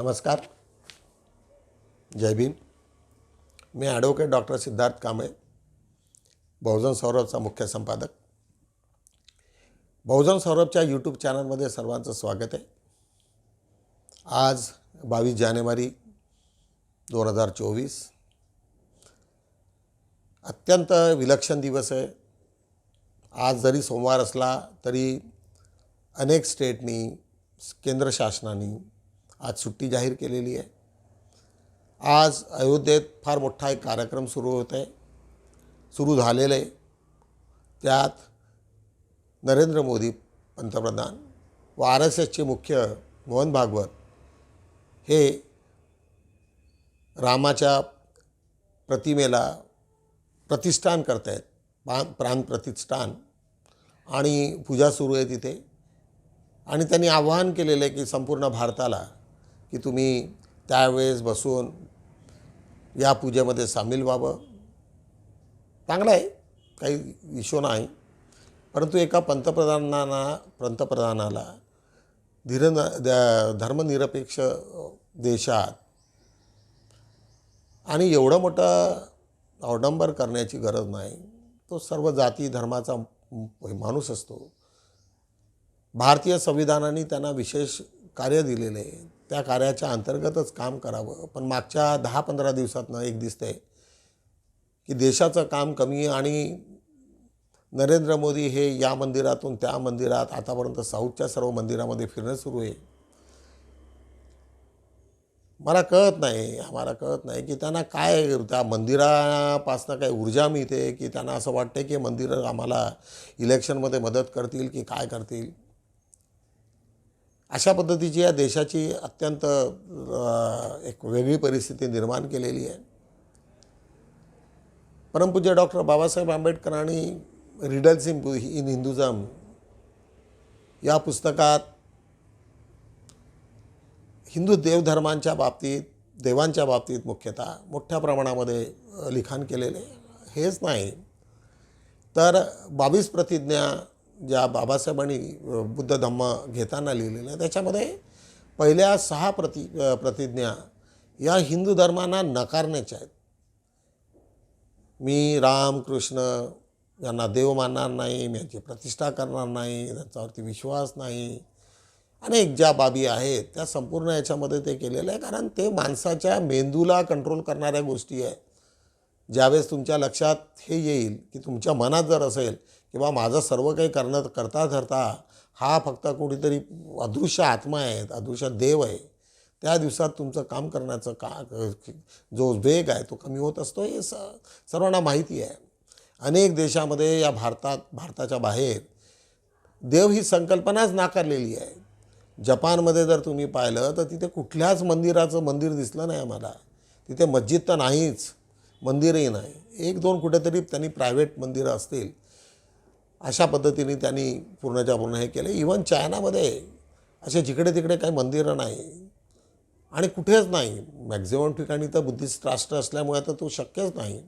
नमस्कार. जय भीम. मी advocate doctor Siddharth Kamble बहुजन सौरभचा मुख्य संपादक. बहुजन सौरभच्या यूट्यूब चॅनलमध्ये सर्वांचं स्वागत आहे. आज बावीस जानेवारी दोन हजार चोवीस. अत्यंत विलक्षण दिवस आहे. आज जरी सोमवार असला तरी अनेक स्टेटनी केंद्र शासनाने आज सुट्टी जाहीर केलेली आहे. आज अयोध्येत फार मोठा एक कार्यक्रम सुरू होत आहे. सुरू झालेलं आहे. त्यात नरेंद्र मोदी पंतप्रधान व आर एस एसचे मुख्य मोहन भागवत हे रामाच्या प्रतिमेला प्रतिष्ठान करत आहेत प्राण प्राण प्रतिष्ठान आणि पूजा सुरू आहे तिथे. आणि त्यांनी आवाहन केलेलं आहे की संपूर्ण भारताला की तुम्ही त्यावेळेस बसून या पूजेमध्ये सामील व्हावं. चांगलं आहे. काही इशू नाही. परंतु एका पंतप्रधानांना पंतप्रधानाला धीर धर्मनिरपेक्ष देशात आणि एवढं मोठं अवडंबर करण्याची गरज नाही. तो सर्व जाती धर्माचा माणूस असतो. भारतीय संविधानाने त्यांना विशेष कार्य दिलेले आहे. त्या कार्याच्या अंतर्गतच काम करावं. पण मागच्या दहा पंधरा दिवसातनं एक दिसतंय की देशाचं काम कमी आणि नरेंद्र मोदी हे या मंदिरातून त्या मंदिरात आतापर्यंत साऊथच्या सर्व मंदिरामध्ये फिरणं सुरू आहे. मला कळत नाही आम्हाला कळत नाही की त्यांना काय त्या मंदिरापासनं काय ऊर्जा मिळते की त्यांना असं वाटतं की मंदिरं आम्हाला इलेक्शनमध्ये मदत करतील की काय करतील. अशा पद्धतीची या देशाची अत्यंत एक वेगळी परिस्थिती निर्माण केलेली आहे. परमपूज्य डॉक्टर बाबासाहेब आंबेडकरांनी रिडल्स इन इन हिंदुझम या पुस्तकात हिंदू देवधर्मांच्या बाबतीत देवांच्या बाबतीत मुख्यतः मोठ्या प्रमाणामध्ये लिखाण केलेले हेच नाही. तर बावीस प्रतिज्ञा ज्या बाबासाहेबांनी बुद्ध धम्म घेताना लिहिलेल्या त्याच्यामध्ये पहिल्या सहा प्रति प्रतिज्ञा या हिंदू धर्मांना नकारण्याच्या आहेत. मी राम कृष्ण यांना देव मानणार नाही मी यांची प्रतिष्ठा करणार नाही त्यांच्यावरती विश्वास नाही. अनेक ज्या बाबी आहेत त्या संपूर्ण याच्यामध्ये ते केलेलं आहे कारण ते माणसाच्या मेंदूला कंट्रोल करणाऱ्या गोष्टी आहे ज्यावेळेस तुमच्या लक्षात हे येईल की तुमच्या मनात जर असेल किंवा माझं सर्व काही करणं करता धरता हा फक्त कुठेतरी अदृश्य आत्मा आहे अदृश्य देव आहे. त्या दिवसात तुमचं काम करण्याचं का जो वेग आहे तो कमी होत असतो हे स सर्वांना माहिती आहे. अनेक देशामध्ये या भारतात भारताच्या बाहेर देव ही संकल्पनाच नाकारलेली आहे. जपानमध्ये जर तुम्ही पाहिलं तर तिथे कुठल्याच मंदिराचं मंदिर दिसलं नाही आम्हाला. तिथे मस्जिद तर नाहीच मंदिरही नाही. एक दोन कुठेतरी त्यांनी प्रायव्हेट मंदिरं असतील अशा पद्धतीने त्यांनी पूर्णच्या पूर्ण हे केलं. इवन चायनामध्ये असे जिकडे तिकडे काही मंदिरं नाही आणि कुठेच नाही. मॅक्झिमम ठिकाणी तर बुद्धिस्ट राष्ट्र असल्यामुळे तर तो शक्यच नाही.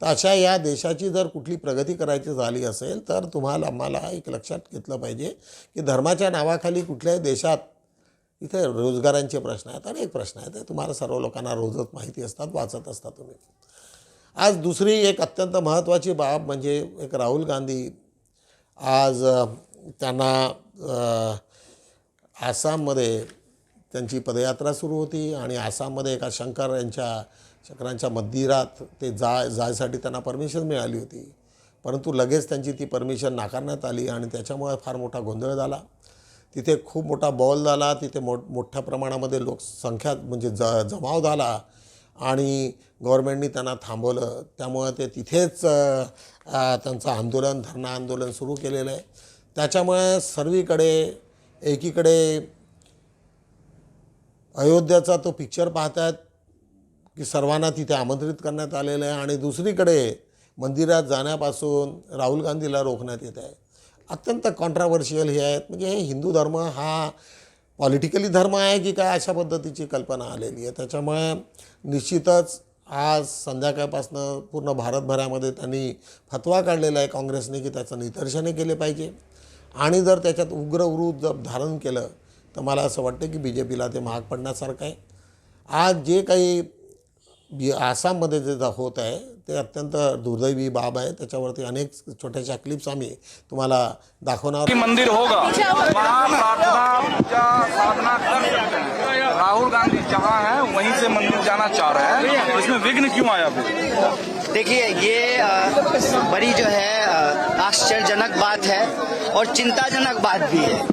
तर अशा या देशाची जर कुठली प्रगती करायची झाली असेल तर तुम्हाला आम्हाला एक लक्षात घेतलं पाहिजे की धर्माच्या नावाखाली कुठल्याही देशात इथे रोजगारांचे प्रश्न आहेत. अनेक प्रश्न आहेत. ते तुम्हाला सर्व लोकांना रोजच माहिती असतात वाचत असता तुम्ही. आज दुसरी एक अत्यंत महत्त्वाची बाब म्हणजे एक राहुल गांधी आज त्यांना आसाममध्ये त्यांची पदयात्रा सुरू होती आणि आसाममध्ये एका शंकर यांच्या शंकरांच्या मंदिरात ते जा जायसाठी त्यांना परमिशन मिळाली होती. परंतु लगेच त्यांची ती परमिशन नाकारण्यात आली आणि त्याच्यामुळे फार मोठा गोंधळ झाला. तिथे खूप मोठा बॉल झाला तिथे मो मोठ्या प्रमाणामध्ये लोकसंख्या म्हणजे ज जमाव झाला. आणि गव्हर्मेंटनी त्यांना थांबवलं. त्यामुळं ते तिथेच त्यांचं आंदोलन धरणं आंदोलन सुरू केलेलं आहे. त्याच्यामुळे सर्वीकडे एकीकडे अयोध्याचा तो पिक्चर पाहतात की सर्वांना तिथे आमंत्रित करण्यात आलेलं आहे आणि दुसरीकडे मंदिरात जाण्यापासून राहुल गांधीला रोखण्यात येत आहे. अत्यंत कॉन्ट्रावर्शियल हे आहेत. म्हणजे हिंदू धर्म हा पॉलिटिकली धर्म आहे की काय अशा पद्धतीची कल्पना आलेली आहे. त्याच्यामुळे निश्चितच आज संध्याकाळपासनं पूर्ण भारतभरामध्ये त्यांनी फतवा काढलेला आहे काँग्रेसने की त्याचं निदर्शने केले पाहिजे. आणि जर त्याच्यात उग्र वृत्त जर धारण केलं तर मला असं वाटतं की बी जे पीला ते महाग पडण्यासारखं आहे. आज जे काही बी आसाममध्ये जे जा- होत आहे ते अत्यंत दुर्दैवी बाब आहे. त्याच्यावरती अनेक छोट्याशा क्लिप्स आम्ही तुम्हाला दाखवणार मंदिर होगा. वहाँ प्रार्थना पूजा साधना कर. सकते राहुल गांधी जहाँ है वहीं से मंदिर जाना चाह रहे हैं। तो इसमें विघ्न क्यों आया फिर? देखिए ये बड़ी जो है आश्चर्यजनक बात है और चिंताजनक बात भी है।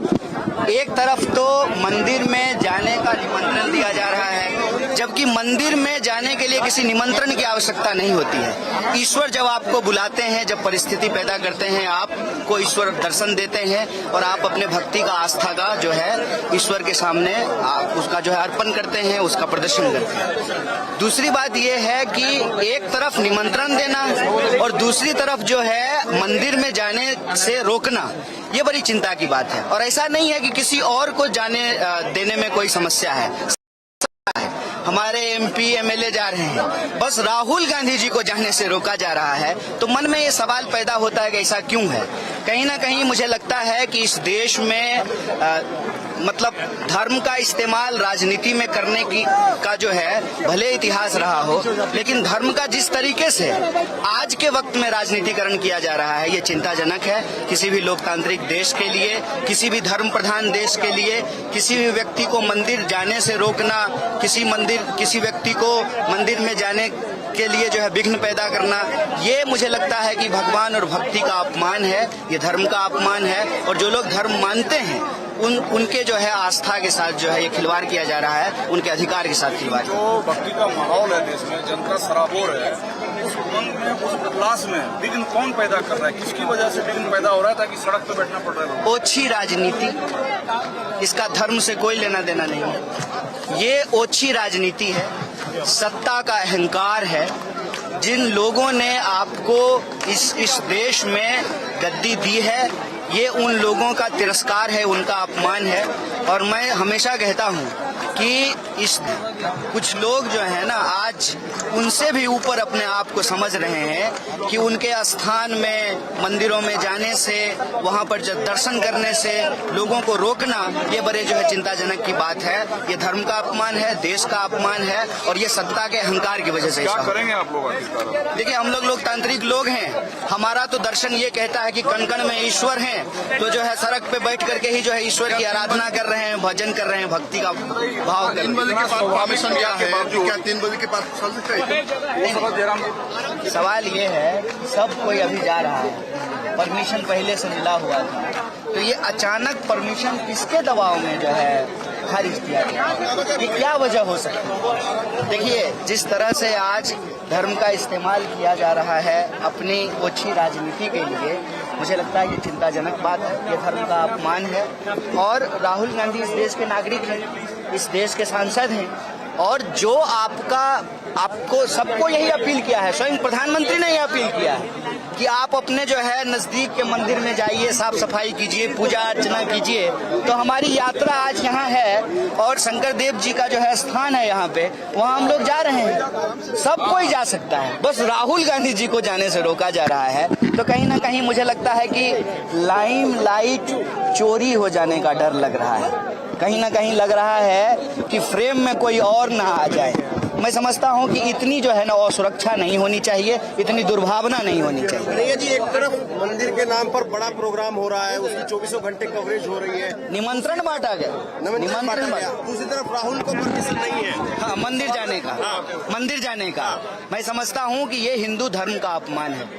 एक तरफ़ तो मंदिर में जाने का निमंत्रण दिया जा रहा है। जबकि मंदिर में जाने के लिए किसी निमंत्रण की आवश्यकता नहीं होती है। ईश्वर जब आपको बुलाते हैं, जब परिस्थिति पैदा करते हैं, आपको ईश्वर दर्शन देते हैं और आप अपने भक्ति का आस्था का जो है, ईश्वर के सामने आप उसका जो है अर्पण करते हैं, उसका प्रदर्शन करते हैं। दूसरी बात यह है कि एक तरफ़ निमंत्रण देना और दूसरी तरफ़ जो है मंदिर में जाने से रोकना, ये बड़ी चिंता की बात है। और ऐसा नहीं है कि किसी और को जाने देने में कोई समस्या है। हमारे एमपी एमएलए जा रहे हैं। बस राहुल गांधी जी को जाने से रोका जा रहा है। तो मन में ये सवाल पैदा होता है कि ऐसा क्यों है? कहीं ना कहीं मुझे लगता है कि इस देश में अ, मतलब धर्म का इस्तेमाल राजनीति में करने की का जो है, भले इतिहास रहा हो, लेकिन धर्म का जिस तरीके से आज के वक्त में राजनीतिकरण किया जा रहा है, ये चिंताजनक है। किसी भी लोकतांत्रिक देश के लिए, किसी भी धर्म प्रधान देश के लिए, किसी भी व्यक्ति को मंदिर जाने से रोकना, किसी मंदिर, किसी व्यक्ति को मंदिर में जाने के लिए जो है विघ्न पैदा करना, ये मुझे लगता है कि भगवान और भक्ति का अपमान है, ये धर्म का अपमान है, और जो लोग धर्म मानते हैं उन उनके जो है आस्था के साथ जो है ये खिलवाड़ किया जा रहा है उनके अधिकार के साथ खिलवाड़। जो भक्ति का माहौल है देश में जनता सराबोर है उस उमंग में उस उल्लास में विघ्न कौन पैदा कर रहा है? किसकी वजह से विघ्न पैदा हो रहा है ताकि सड़क पर बैठना पड़ रहा है ओछी राजनीति इसका धर्म से कोई लेना देना नहीं है। ये ओछी राजनीति है सत्ता का अहंकार है जिन लोगों ने आपको इस इस देश में गद्दी दी है ये उन लोगों का तिरस्कार है उनका अपमान है और मैं हमेशा कहता हूँ कि इस कुछ लोग जो है ना आज उनसे भी ऊपर अपने आप को समझ रहे हैं कि उनके स्थान में मंदिरों में जाने से वहाँ पर दर्शन करने से लोगों को रोकना ये बड़े जो है चिंताजनक की बात है। ये धर्म का अपमान है देश का अपमान है और ये सत्ता के अहंकार की वजह से क्या। करेंगे आप लोग देखिए हम लोग लोकतांत्रिक लोग हैं। हमारा तो दर्शन ये कहता है कि कण कण में ईश्वर है। तो जो है सड़क पे बैठ करके ही जो है ईश्वर की आराधना कर रहे हैं भजन कर रहे हैं भक्ति का भाव तीन बजे के बाद परमिशन क्या है क्या तीन बजे के बाद चल सकते सवाल ये है सब कोई अभी जा रहा है परमिशन पहले से मिला हुआ था। तो ये अचानक परमिशन किसके दबाव में जो है खारिज किया गया? ये क्या वजह हो सकती है? देखिए जिस तरह से आज धर्म का इस्तेमाल किया जा रहा है अपनी ओछी राजनीति के लिए मुझे लगता है ये चिंताजनक बात है, ये धर्म का अपमान है। और राहुल गांधी इस देश के नागरिक हैं, इस देश के सांसद हैं, और जो आपका, आपको सबको यही अपील किया है, स्वयं प्रधानमंत्री ने यह अपील किया है। कि आप अपने जो है नज़दीक के मंदिर में जाइए साफ़ सफ़ाई कीजिए, पूजा अर्चना कीजिए तो हमारी यात्रा आज यहाँ है और शंकर देव जी का जो है स्थान है यहाँ पे, वहाँ हम लोग जा रहे हैं। सब कोई जा सकता है। बस राहुल गांधी जी को जाने से रोका जा रहा है। तो कहीं ना कहीं मुझे लगता है कि लाइम लाइट चोरी हो जाने का डर लग रहा है। कहीं ना कहीं लग रहा है कि फ्रेम में कोई और ना आ जाए। मैं समझता हूँ कि इतनी जो है ना असुरक्षा नहीं होनी चाहिए इतनी दुर्भावना नहीं होनी चाहिए। कन्हैया जी एक तरफ़ मंदिर के नाम पर बड़ा प्रोग्राम हो रहा है उसकी चौबीसों घंटे कवरेज हो रही है। निमंत्रण बांटा गया। निमंत्रण बांटा दूसरी तरफ़ राहुल को परमिशन नहीं है। हाँ मंदिर जाने का। मंदिर जाने का। मैं समझता हूँ कि ये हिंदू धर्म का अपमान है।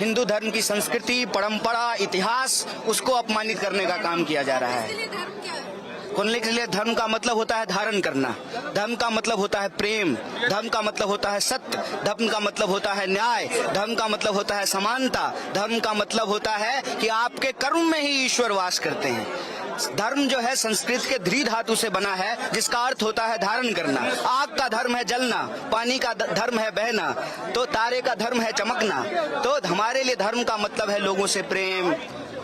हिंदू धर्म की संस्कृति परंपरा इतिहास उसको अपमानित करने का काम किया जा रहा है? कुंडली के लिए धर्म का मतलब होता है धारण करना। धर्म का मतलब होता है प्रेम। धर्म का मतलब होता है सत्य। धर्म का मतलब होता है न्याय। धर्म का मतलब होता है समानता। धर्म का मतलब होता है कि आपके कर्म में ही ईश्वर वास करते हैं। धर्म जो है संस्कृत के ध्री धातु से बना है, जिसका अर्थ होता है धारण करना। आग का धर्म है जलना, पानी का धर्म है बहना तो तारे का धर्म है चमकना। तो हमारे लिए धर्म का मतलब है लोगों से प्रेम।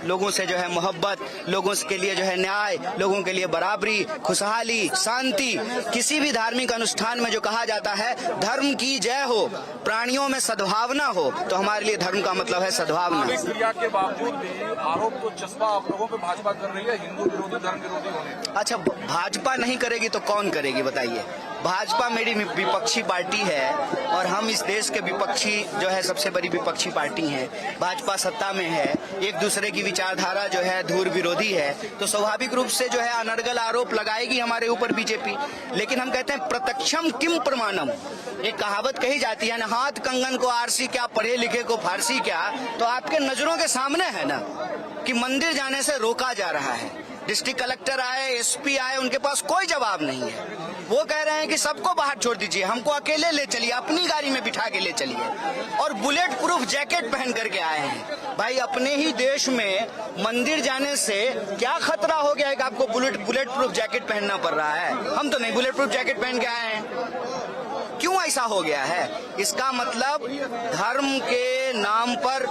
लोगों से जो है मोहब्बत लोगों के लिए जो है न्याय लोगों के लिए बराबरी खुशहाली शांति किसी भी धार्मिक अनुष्ठान में जो कहा जाता है धर्म की जय हो प्राणियों में सद्भावना हो तो हमारे लिए धर्म का मतलब है सद्भावना। क्रिया के बावजूद भी आरोप तो चस्पा आप लोगों पे भाजपा कर रही है हिंदू विरोधी धर्म विरोधी होने अच्छा भाजपा नहीं करेगी तो कौन करेगी बताइए। भाजपा मेरी विपक्षी पार्टी है और हम इस देश के विपक्षी जो है, सबसे बड़ी विपक्षी पार्टी है। भाजपा सत्ता में है, एक दूसरे की विचारधारा जो है, धूर विरोधी है। तो स्वाभाविक रूप से जो है, अनर्गल आरोप लगाएगी हमारे ऊपर बीजेपी। लेकिन हम कहते हैं, प्रत्यक्षम किम प्रमाणम? एक कहावत कही जाती है ना, हाथ कंगन को आरसी क्या, पढ़े लिखे को फारसी क्या? तो आपके नज़रों के सामने है ना, कि मंदिर जाने से रोका जा रहा है। डिस्ट्रिक्ट कलेक्टर आए, एसपी आए, उनके पास कोई जवाब नहीं है। वो कह रहे हैं कि सबको बाहर छोड़ दीजिए, हमको अकेले ले चलिए, अपनी गाड़ी में बिठा के ले चलिए। और बुलेट प्रूफ जैकेट पहन करके आए हैं। भाई, अपने ही देश में मंदिर जाने से क्या खतरा हो गया है कि आपको बुलेट बुलेट प्रूफ जैकेट पहनना पड़ रहा है? हम तो नहीं बुलेट प्रूफ जैकेट पहन के आए हैं। क्यों ऐसा हो गया है? इसका मतलब धर्म के नाम पर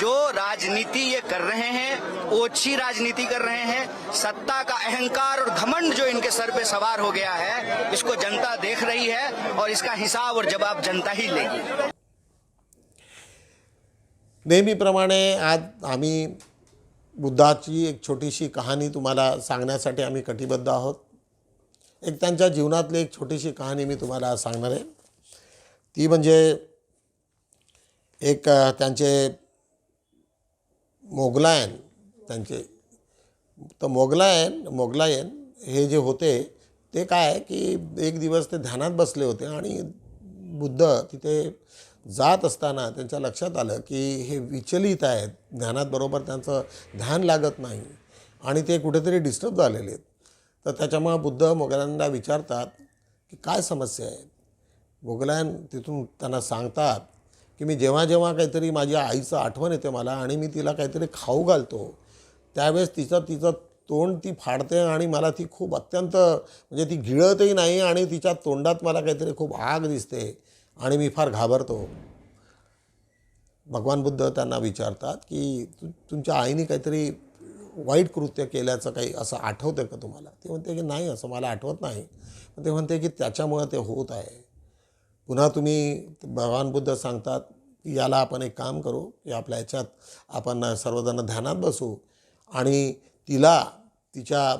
जो राजनीति ये कर रहे हैं, ओछी राजनीति कर रहे हैं, सत्ता का अहंकार और घमंड जो इनके सर पे सवार हो गया है, इसको जनता देख रही है और इसका हिसाब और जवाब जनता ही लेगी। नेहमीप्रमाणे आज आम्ही बुद्धाची एक छोटीशी कहाणी तुम्हाला सांगण्यासाठी आम्ही कटिबद्ध आहोत. एक त्यांच्या जीवनातली एक छोटीशी कहाणी मी तुम्हाला सांगणार आहे. ती म्हणजे एक त्यांचे मोगलायन त्यांचे तर मोगलायन मोगलायन हे जे होते ते काय की एक दिवस ते ध्यानात बसले होते आणि बुद्ध तिथे जात असताना त्यांच्या लक्षात आलं की हे विचलित आहेत. ध्यानात बरोबर त्यांचं ध्यान लागत नाही आणि ते कुठेतरी डिस्टर्ब झालेले आहेत. तर त्याच्यामुळं बुद्ध मोगलांना विचारतात की काय समस्या आहे मोगलायन तिथून त्यांना सांगतात की मी जेव्हा जेव्हा काहीतरी माझ्या आईचं आठवण येते मला आणि मी तिला काहीतरी खाऊ घालतो त्यावेळेस तिचं तिचं तोंड ती फाडते आणि मला ती खूप अत्यंत म्हणजे ती गिळतही नाही आणि तिच्या तोंडात मला काहीतरी खूप आग दिसते आणि मी फार घाबरतो. भगवान बुद्ध त्यांना विचारतात की तु तुमच्या आईने काहीतरी वाईट कृत्य केल्याचं काही असं आठवतं का तुम्हाला? ते म्हणते की नाही असं मला आठवत नाही. पण ते म्हणते की त्याच्यामुळं ते होत आहे. पुन्हा तुम्ही भगवान बुद्ध सांगतात की याला आपण एक काम करू की आपल्या ह्याच्यात आपण सर्वजण ध्यानात बसू आणि तिला तिच्या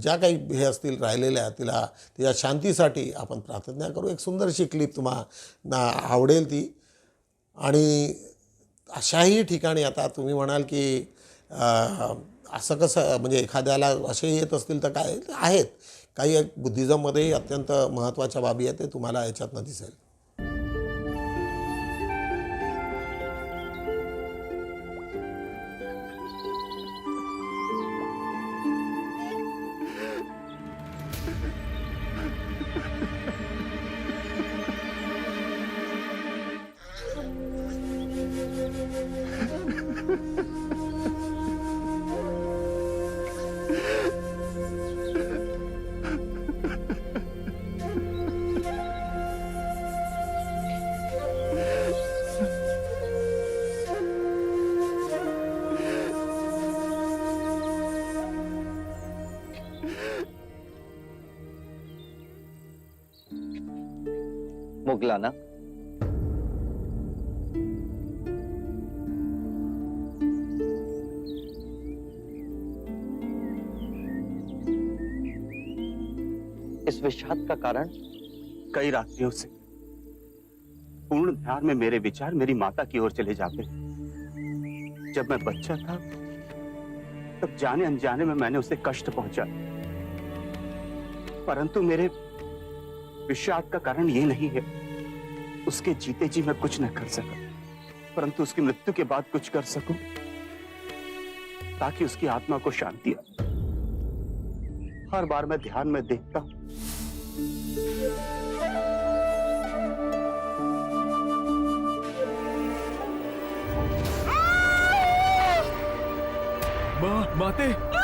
ज्या काही हे असतील राहिलेल्या तिला तिच्या शांतीसाठी आपण प्रार्थना करू. एक सुंदरशी क्लिप तुम्हाला आवडेल ती. आणि अशाही ठिकाणी आता तुम्ही म्हणाल की असं कसं म्हणजे एखाद्याला असे येत असतील तर काय आहेत. काही एक बुद्धिझममध्ये अत्यंत महत्त्वाच्या बाबी आहेत ते तुम्हाला याच्यातनं दिसेल. मोगलाना इस विषाद का कारण? कई रात्रियों से। पूर्ण ध्यान में मेरे विचार मेरी माता की ओर चले जाते जब मैं बच्चा था, तब जाने अनजाने में मैंने उसे कष्ट पहुँचा। परंतु मेरे विषाद का कारण ये नहीं है उसके जीते जी मैं कुछ न कर सका परंतु उसकी मृत्यु के बाद कुछ कर सकूँ ताकि उसकी आत्मा को शांति आए हर बार मैं ध्यान में देखता हूँ माते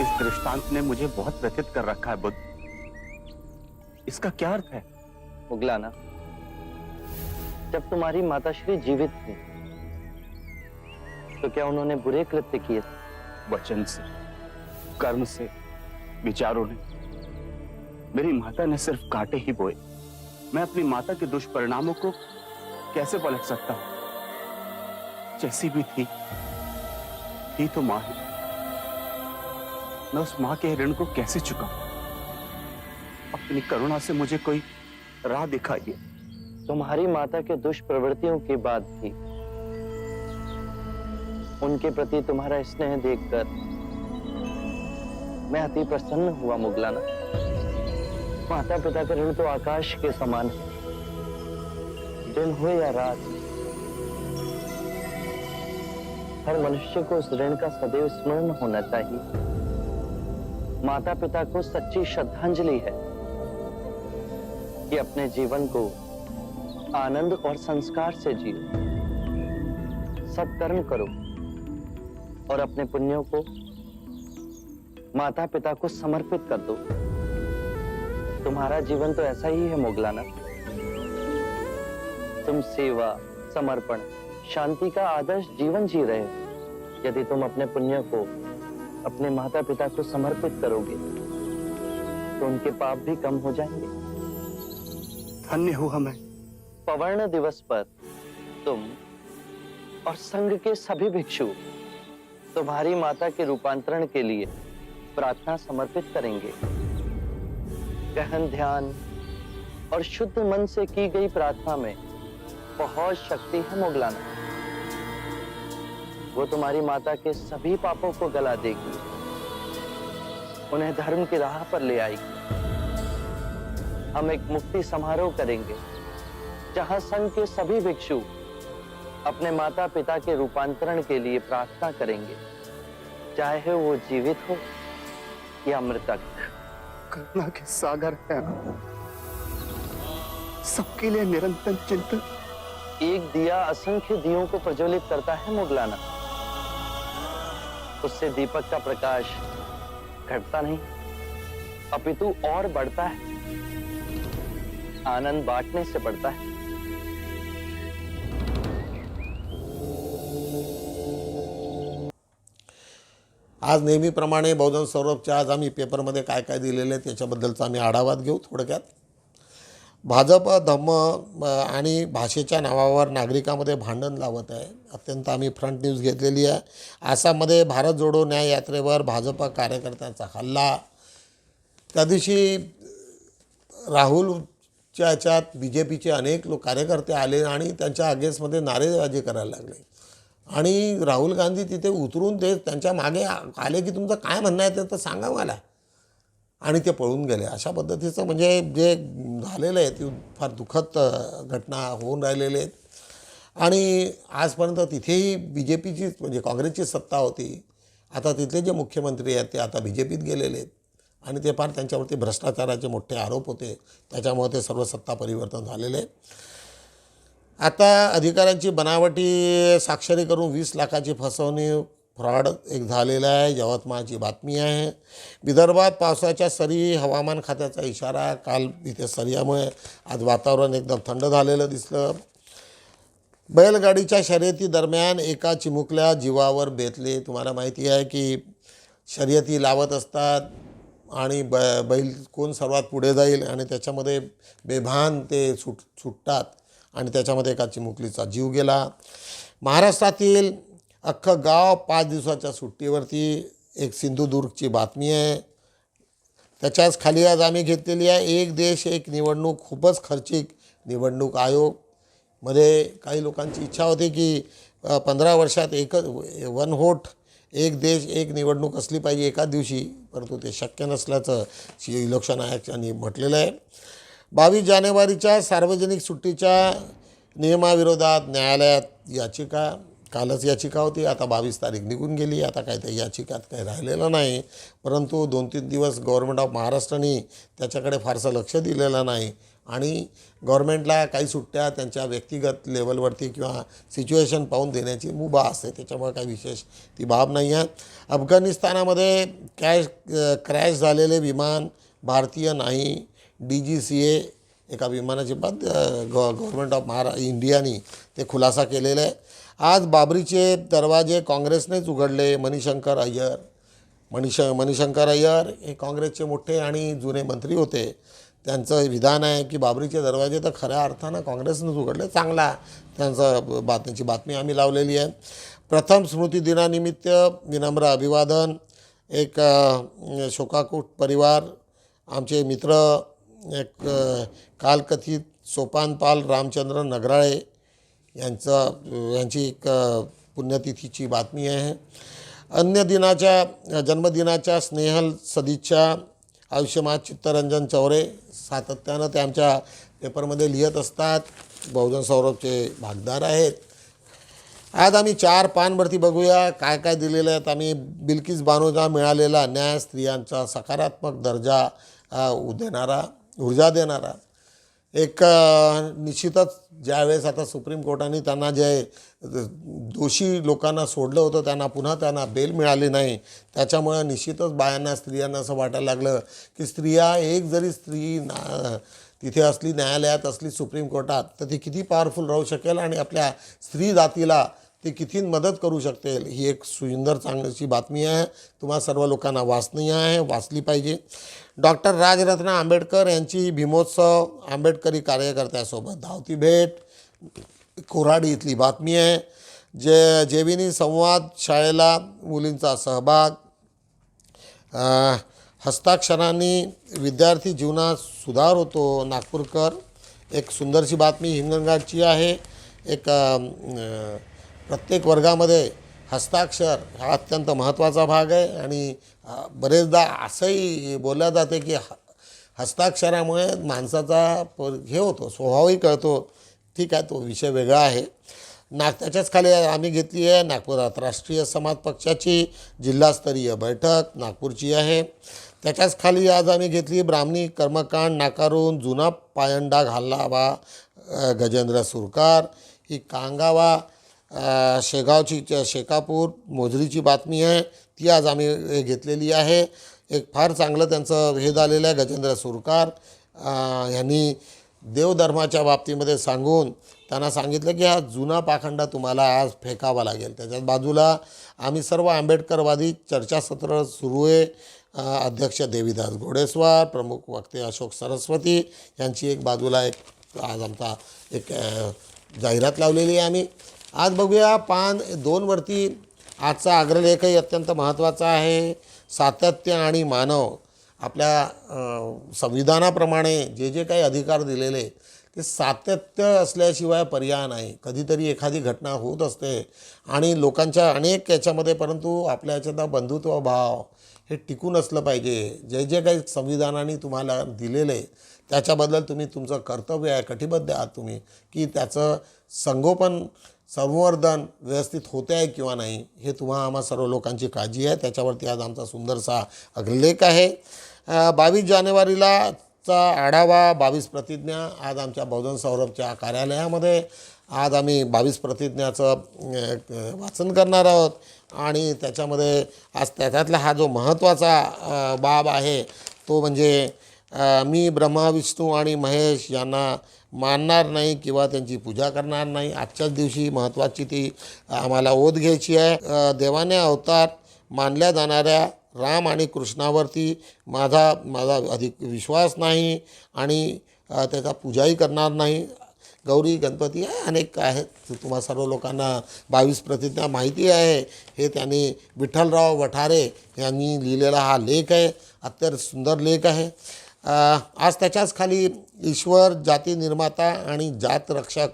इस दृष्टांत ने मुझे बहुत व्यथित कर रखा है बुद्ध। इसका क्या अर्थ है? मुगलाना जब तुम्हारी माताश्री जीवित थी तो क्या उन्होंने बुरे कृत्य किए? वचन से कर्म से विचारों ने। मेरी माता ने सिर्फ़ कांटे ही बोए। मैं अपनी माता के दुष्परिणामों को कैसे पलट सकता हूँ? जैसी भी थी थी तो माँ है। मैं उस माँ के ऋण को कैसे चुकाऊं? अपनी करुणा से मुझे कोई राह दिखाइए। तुम्हारी माता के दुष्प्रवृत्तियों के बाद भी उनके प्रति तुम्हारा स्नेह देखकर मैं अति प्रसन्न हुआ, मुगलाना। माता पिता का ऋण तो आकाश के समान है। दिन हो या रात, हर मनुष्य को उस ऋण का सदैव स्मरण होना चाहिए। माता पिता को सच्ची श्रद्धांजलि है कि अपने जीवन को आनंद और संस्कार से जियो। सत्कर्म करो और अपने पुण्यों को माता पिता को समर्पित कर दो। तुम्हारा जीवन तो ऐसा ही है, मोगलाना। तुम सेवा, समर्पण, शांति का आदर्श जीवन जी रहे हो। यदि तुम अपने पुण्य को अपने माता पिता को समर्पित करोगे तो उनके पाप भी कम हो जाएँगे। धन्य हुआ मैं पवर्ण दिवस पर तुम और संघ के सभी भिक्षु तुम्हारी माता के रूपांतरण के लिए प्रार्थना समर्पित करेंगे। गहन ध्यान और शुद्ध मन से की गई प्रार्थना में बहुत शक्ति है मोगलाना। वो तुम्हारी माता के सभी पापों को गला देगी। उन्हें धर्म की राह पर ले आएगी। हम एक मुक्ति समारोह करेंगे जहाँ संघ के सभी भिक्षु अपने माता पिता के रूपांतरण के लिए प्रार्थना करेंगे। चाहे वो जीवित हो या मृतक। करुणा के सागर है। सबके लिए निरंतर चिंतन। एक दिया असंख्य दियों को प्रज्वलित करता है मुगलाना। उससे दीपक का प्रकाश घटता नहीं अपितु और बढ़ता है। आनंद बांटने से बढ़ता है। आज नेहमीप्रमाणे बहुजन सौरभच्या आज आम्ही पेपरमध्ये काय काय दिलेलं आहे त्याच्याबद्दलचा आम्ही आढावा घेऊ थोडक्यात. भाजप धम्म आणि भाषेच्या नावावर नागरिकांमध्ये भांडण लावत आहे. अत्यंत आम्ही फ्रंट न्यूज घेतलेली आहे. आसाममध्ये भारत जोडो न्याय यात्रेवर भाजप कार्यकर्त्यांचा हल्ला. त्या दिवशी राहुलच्या याच्यात बी जे पीचे अनेक लोक कार्यकर्ते आले आणि त्यांच्या अगेन्स्टमध्ये नारेबाजी करायला लागले. आणि राहुल गांधी तिथे उतरून ते त्यांच्या मागे आले की तुमचं काय म्हणणं आहे ते तर सांगा मला. आणि ते पळून गेले. अशा पद्धतीचं म्हणजे जे झालेलं आहे ती फार दुःखद घटना होऊन राहिलेले आहेत आणि आजपर्यंत तिथेही बी जे पीचीच म्हणजे काँग्रेसची सत्ता होती. आता तिथले जे मुख्यमंत्री आहेत ते आता बी जे पीत गेलेले आहेत. आणि ते फार त्यांच्यावरती भ्रष्टाचाराचे मोठे आरोप होते. त्याच्यामुळे ते सर्व सत्ता परिवर्तन झालेले आहे आता अधिकाऱ्यांची बनावटी साक्षरी करून वीस लाखाची फसवणूक फ्रॉड एक झालेला आहे यवतमाळची बातमी आहे. विदर्भात पावसाच्या सरी हवामान खात्याचा इशारा काल इथे सरियामुळे. आज वातावरण एकदम थंड झालेलं दिसलं. बैलगाडीच्या शर्यतीदरम्यान एका चिमुकल्या जीवावर बेतले. तुम्हाला माहिती आहे की शर्यती लावत असतात आणि ब बैल कोण सर्वात पुढे जाईल आणि त्याच्यामध्ये बेभान ते सुट सुटतात आणि त्याच्यामध्ये एका चिमुकलीचा जीव गेला. महाराष्ट्रातील अख्खं गाव पाच दिवसाच्या सुट्टीवरती एक सिंधुदुर्गची बातमी आहे. त्याच्याच खाली आज आम्ही घेतलेली आहे. एक देश एक निवडणूक खूपच खर्चिक निवडणूक आयोग. मध्ये काही लोकांची इच्छा होती की पंधरा वर्षात एकच वन होट एक देश एक निवडणूक असली पाहिजे एका दिवशी परंतु ते शक्य नसल्याचं शी- इलेक्शन आयोगाने म्हटलेलं आहे. बावीस जानेवारीच्या सार्वजनिक सुट्टीच्या नियमाविरोधात न्यायालयात याचिका कालच याचिका होती आता बावीस तारीख निघून गेली आता काही त्या याचिकात काही राहिलेलं नाही. परंतु दोन तीन दिवस गव्हर्मेंट ऑफ महाराष्ट्राने त्याच्याकडे फारसं लक्ष दिलेलं नाही. आणि गव्हर्मेंटला काही सुट्ट्या त्यांच्या व्यक्तिगत लेवलवरती किंवा सिच्युएशन पाहून देण्याची मुभा असते त्याच्यामुळे काही विशेष ती बाब नाही आहे. अफगाणिस्तानामध्ये कॅश क्रॅश झालेले विमान भारतीय नाही. डी जी सी ए एका विमानाची बाद ग गव्हर्मेंट ऑफ महारा इंडियानी ते खुलासा केलेला आहे. आज बाबरीचे दरवाजे काँग्रेसनेच उघडले मणिशंकर अय्यर. मणिश मणिशंकर अय्यर हे काँग्रेसचे मोठे आणि जुने मंत्री होते. त्यांचं विधान आहे की बाबरीचे दरवाजे तर खऱ्या अर्थानं काँग्रेसनंच उघडले चांगला त्यांचं बातमीची बातमी आम्ही लावलेली आहे. प्रथम स्मृती दिनानिमित्त विनम्र अभिवादन. एक शोकाकूट परिवार आमचे मित्र एक कालकथित सोपानपाल रामचंद्र नगराळे यांचा यांची एक पुण्यतिथीची बातमी आहे. अन्य दिनाच्या जन्मदिनाच्या स्नेहल सदिच्छा आयुष्यमान चित्तरंजन चौरे सातत्यानं ते आमच्या पेपरमध्ये लिहित असतात. बहुजन सौरभचे भागदार आहेत. आज आम्ही चार पानवरती बघूया. काय काय दिलेलं आहेत आम्ही बिल्किस बानोजा मिळालेला न्याय स्त्रियांचा सकारात्मक दर्जा उ- देणारा ऊर्जा देणारा. एक निश्चितच ज्यावेळेस आता सुप्रीम कोर्टाने त्यांना जे दोषी लोकांना सोडलं होतं त्यांना पुन्हा त्यांना बेल मिळाली नाही. त्याच्यामुळं निश्चितच बायांना स्त्रियांना असं वाटायला लागलं की स्त्रिया एक जरी स्त्री ना तिथे असली न्यायालयात असली सुप्रीम कोर्टात तर ती किती पॉवरफुल राहू शकेल आणि आपल्या स्त्री जातीला ती किती मदत करू शकते ही एक सुंदर चांगलीशी बातमी आहे. तुम्हा सर्व लोकांना वाचनीय आहे वाचली पाहिजे. डॉक्टर राजरत्न आंबेडकर यांची भीमोत्सव आंबेडकरी कार्यकर्त्यासोबत धावती भेट. कोराडी इथली बातमी आहे. जे जेविनी संवाद शाळेला मुलींचा सहभाग. हस्ताक्षरांनी विद्यार्थी जीवनात सुधार होतो नागपूरकर. एक सुंदरशी बातमी हिंगणघाटची आहे. एक प्रत्येक वर्गामध्ये हस्ताक्षर हा अत्यंत महत्त्वाचा भाग आहे आणि बरेचदा असंही बोललं जाते की ह हस्ताक्षरामुळे माणसाचा प हे होतो स्वभावही कळतो. ठीक आहे तो विषय वेगळा आहे. नाग त्याच्याच खाली आम्ही घेतली आहे नागपुरात राष्ट्रीय समाज पक्षाची जिल्हास्तरीय बैठक नागपूरची आहे. त्याच्याच खाली आज आम्ही घेतली ब्राह्मणी कर्मकांड नाकारून जुना पायंडा घालावा गजेंद्र सुरकार. ही कांगावा शेगावची शेकापूर मोजरीची बातमी आहे ती आज आम्ही घेतलेली आहे. एक फार चांगलं त्यांचं हे झालेलं आहे गजेंद्र सुरकार. यांनी देवधर्माच्या बाबतीमध्ये सांगून त्यांना सांगितलं की हा जुना पाखंडा तुम्हाला आज फेकावा लागेल. त्याच्या बाजूला आम्ही सर्व आंबेडकरवादी चर्चासत्र सुरू आहे. अध्यक्ष देवीदास घोडेस्वार प्रमुख वक्ते अशोक सरस्वती यांची एक बाजूला एक आज आमचा एक जाहिरात लावलेली आहे आम्ही. आज बघूया पान दोनवरती आजचा अग्रलेखही अत्यंत महत्त्वाचा आहे. सातत्य आणि मानव. आपल्या संविधानाप्रमाणे जे जे काही अधिकार दिलेले ते सातत्य असल्याशिवाय पर्याय नाही. कधीतरी एखादी घटना होत असते आणि लोकांच्या अनेक याच्यामध्ये परंतु आपल्या याच्यात बंधुत्व भाव हे टिकून असलं पाहिजे. जे जे काही संविधानाने तुम्हाला दिलेलं आहे त्याच्याबद्दल तुम्ही तुमचं कर्तव्य आहे कटिबद्ध आहात तुम्ही की त्याचं संगोपन संवर्धन व्यवस्थित होते आहे किंवा नाही हे तुम्हा आम्हा सर्व लोकांची काळजी आहे. त्याच्यावरती आज आमचा सुंदरसा अग्रलेख आहे. बावीस जानेवारीला चा आढावा बावीस प्रतिज्ञा आज आमच्या बहुजन सौरभच्या कार्यालयामध्ये. आज आम्ही बावीस प्रतिज्ञाचं वाचन करणार आहोत. आणि त्याच्यामध्ये आज त्याच्यातला हा जो महत्त्वाचा बाब आहे तो म्हणजे मी ब्रह्मा विष्णू आणि महेश यांना मानणार नाही किंवा त्यांची पूजा करणार नाही. आजच्याच दिवशी महत्त्वाची ती आम्हाला ओढ घ्यायची आहे. देवाने अवतार मानल्या जाणाऱ्या राम आणि कृष्णावरती माझा माझा अधिक विश्वास नाही आणि त्याचा पूजाही करणार नाही. गौरी गणपती आहे अनेक आहेत. तुम्हा सर्व लोकांना बावीस प्रतिज्ञा माहिती आहे. हे त्यांनी विठ्ठलराव वठारे यांनी लिहिलेला हा लेख आहे. अत्यंत सुंदर लेख आहे. आज त्याच्याच खाली ईश्वर जाती निर्माता आणि जात रक्षक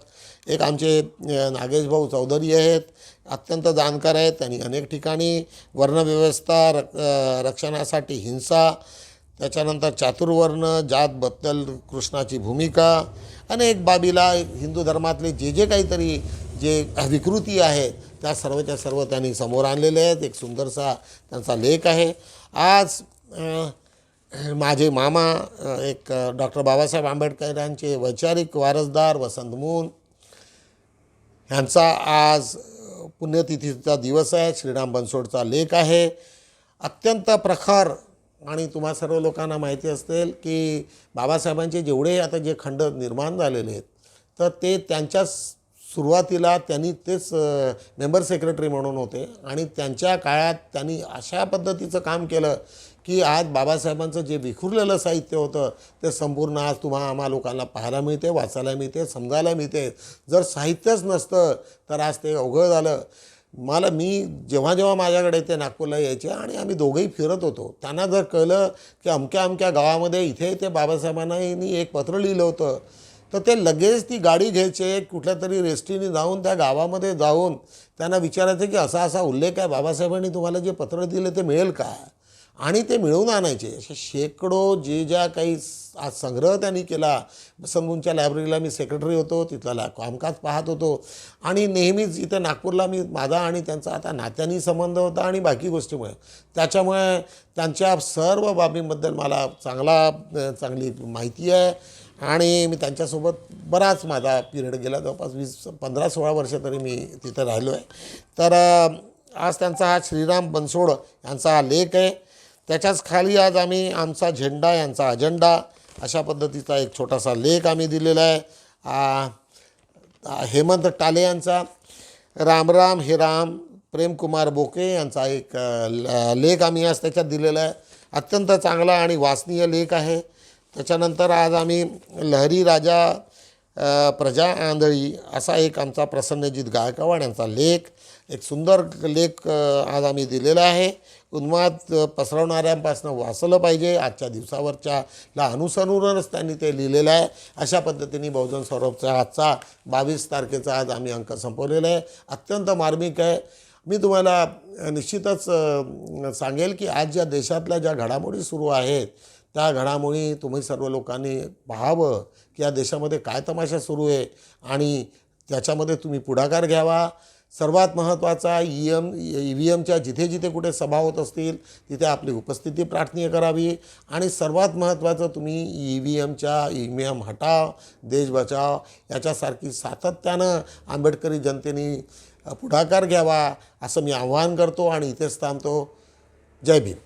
एक आमचे नागेश भाऊ चौधरी आहेत अत्यंत जाणकार आहेत. त्यांनी अनेक ठिकाणी वर्णव्यवस्था र रक्षणासाठी हिंसा त्याच्यानंतर चातुर्वर्ण जातबद्दल कृष्णाची भूमिका अनेक बाबीला हिंदू धर्मातले जे जे काहीतरी जे विकृती आहेत त्या सर्वच्या सर्व त्यांनी समोर आणलेले आहेत. एक सुंदरसा त्यांचा लेख आहे. आज माझे मामा एक डॉक्टर बाबासाहेब आंबेडकर यांचे वैचारिक वारसदार वसंत मून. ह्यांचा आज पुण्यतिथीचा दिवस आहे. श्रीराम बनसोडचा लेख आहे. अत्यंत प्रखर आणि तुम्हा सर्व लोकांना माहिती असेल की बाबासाहेबांचे जेवढे आता जे खंड निर्माण झालेले आहेत तर ते त्यांच्या सुरुवातीला त्यांनी तेच मेंबर सेक्रेटरी म्हणून होते आणि त्यांच्या काळात त्यांनी अशा पद्धतीचं काम केलं की आज बाबासाहेबांचं जे विखुरलेलं साहित्य होतं ते संपूर्ण आज तुम्हा आम्हा लोकांना पाहायला मिळते वाचायला मिळते समजायला मिळते. जर साहित्यच नसतं तर आज ते अवघड झालं. मला मी जेव्हा जेव्हा माझ्याकडे ते नागपूरला यायचे आणि आम्ही दोघंही फिरत होतो त्यांना जर कळलं की अमक्या अमक्या गावामध्ये इथे ते बाबासाहेबांनी एक पत्र लिहिलं होतं तर ते लगेच ती गाडी घ्यायचे कुठल्या तरी रेस्टीने जाऊन त्या गावामध्ये जाऊन त्यांना विचारायचं की असा असा उल्लेख आहे बाबासाहेबांनी तुम्हाला जे पत्र दिले ते मिळेल का? आणि ते मिळवून आणायचे. असे शेकडो जे ज्या काही आज संग्रह त्यांनी केला संगूनच्या लायब्ररीला मी सेक्रेटरी होतो तिथला ला कामकाज पाहत होतो. आणि नेहमीच इथं नागपूरला मी माझा आणि त्यांचा आता नात्यानी संबंध होता आणि बाकी गोष्टीमुळे. त्याच्यामुळे त्यांच्या सर्व बाबींबद्दल मला चांगला चांगली माहिती आहे. आणि मी त्यांच्यासोबत बराच माझा पिरियड गेला. जवळपास वीस पंधरा सोळा वर्ष तरी मी तिथं राहिलो आहे तर आज त्यांचा हा श्रीराम बनसोड यांचा हा लेख आहे. त्याच्याच खाली आज आम्ही आमचा झेंडा यांचा अजेंडा अशा पद्धतीचा एक छोटासा लेख आम्ही दिलेला आहे. हेमंत टाले यांचा रामराम हे राम प्रेमकुमार बोके यांचा एक ल- लेख आम्ही आज त्याच्यात दिलेला आहे. अत्यंत चांगला आणि वाचनीय लेख आहे. त्याच्यानंतर आज आम्ही लहरी राजा प्रजा आंधळी असा एक आमचा प्रसन्नजित गायकवाड यांचा लेख एक सुंदर लेख आज आम्ही दिलेला आहे. उन्माद पसरवणाऱ्यांपासून वाचलं पाहिजे. आजच्या दिवसावरच्या ला अनुसरूनच त्यांनी ते लिहिलेलं आहे. अशा पद्धतीने बहुजन सौरभचा आजचा बावीस तारखेचा आज आम्ही अंक संपवलेला आहे. अत्यंत मार्मिक आहे. मी तुम्हाला निश्चितच सांगेल की आज ज्या देशातल्या ज्या घडामोडी सुरू आहेत त्या घडामोडी तुम्ही सर्व लोकांनी पाहावं की या देशामध्ये काय तमाशा सुरू आहे आणि त्याच्यामध्ये तुम्ही पुढाकार घ्यावा. सर्वात महत्त्वाचा ई एम ई व्ही एमच्या जिथे जिथे कुठे सभा होत असतील तिथे आपली उपस्थिती प्रार्थनीय करावी. आणि सर्वात महत्त्वाचं तुम्ही ई व्ही एमच्या ई व्ही एम हटाव देश बचाव याच्यासारखी सातत्यानं आंबेडकरी जनतेने पुढाकार घ्यावा असं मी आवाहन करतो आणि इथेच थांबतो. जय भीम.